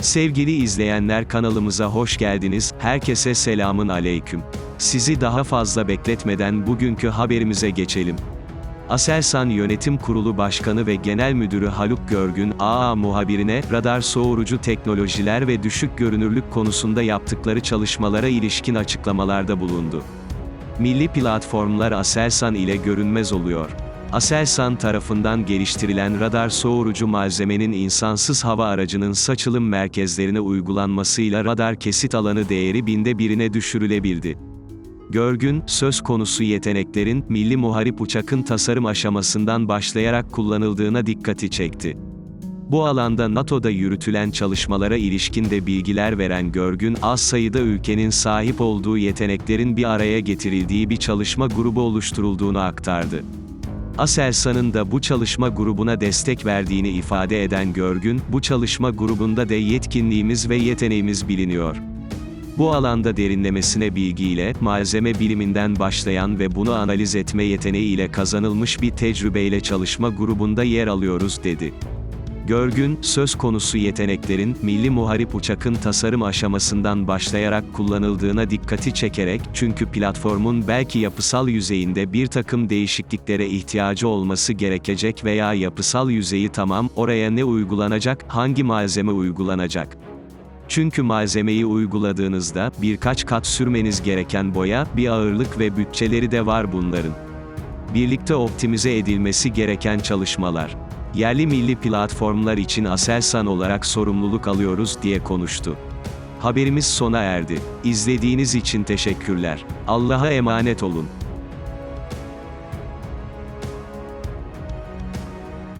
Sevgili izleyenler kanalımıza hoş geldiniz, herkese selamın aleyküm. Sizi daha fazla bekletmeden bugünkü haberimize geçelim. Aselsan Yönetim Kurulu Başkanı ve Genel Müdürü Haluk Görgün, AA muhabirine, radar soğurucu teknolojiler ve düşük görünürlük konusunda yaptıkları çalışmalara ilişkin açıklamalarda bulundu. Milli platformlar Aselsan ile görünmez oluyor. Aselsan tarafından geliştirilen radar soğurucu malzemenin insansız hava aracının saçılım merkezlerine uygulanmasıyla radar kesit alanı değeri binde birine düşürülebildi. Görgün, söz konusu yeteneklerin, milli muharip uçakın tasarım aşamasından başlayarak kullanıldığına dikkati çekti. Bu alanda NATO'da yürütülen çalışmalara ilişkin de bilgiler veren Görgün, az sayıda ülkenin sahip olduğu yeteneklerin bir araya getirildiği bir çalışma grubu oluşturulduğunu aktardı. Aselsan'ın da bu çalışma grubuna destek verdiğini ifade eden Görgün, bu çalışma grubunda da yetkinliğimiz ve yeteneğimiz biliniyor. Bu alanda derinlemesine bilgiyle, malzeme biliminden başlayan ve bunu analiz etme yeteneğiyle kazanılmış bir tecrübeyle çalışma grubunda yer alıyoruz dedi. Görgün, söz konusu yeteneklerin, milli muharip uçakın tasarım aşamasından başlayarak kullanıldığına dikkati çekerek, çünkü platformun belki yapısal yüzeyinde bir takım değişikliklere ihtiyacı olması gerekecek veya yapısal yüzeyi tamam, oraya ne uygulanacak, hangi malzeme uygulanacak? Çünkü malzemeyi uyguladığınızda, birkaç kat sürmeniz gereken boya, bir ağırlık ve bütçeleri de var bunların. Birlikte optimize edilmesi gereken çalışmalar. Yerli milli platformlar için Aselsan olarak sorumluluk alıyoruz diye konuştu. Haberimiz sona erdi. İzlediğiniz için teşekkürler. Allah'a emanet olun.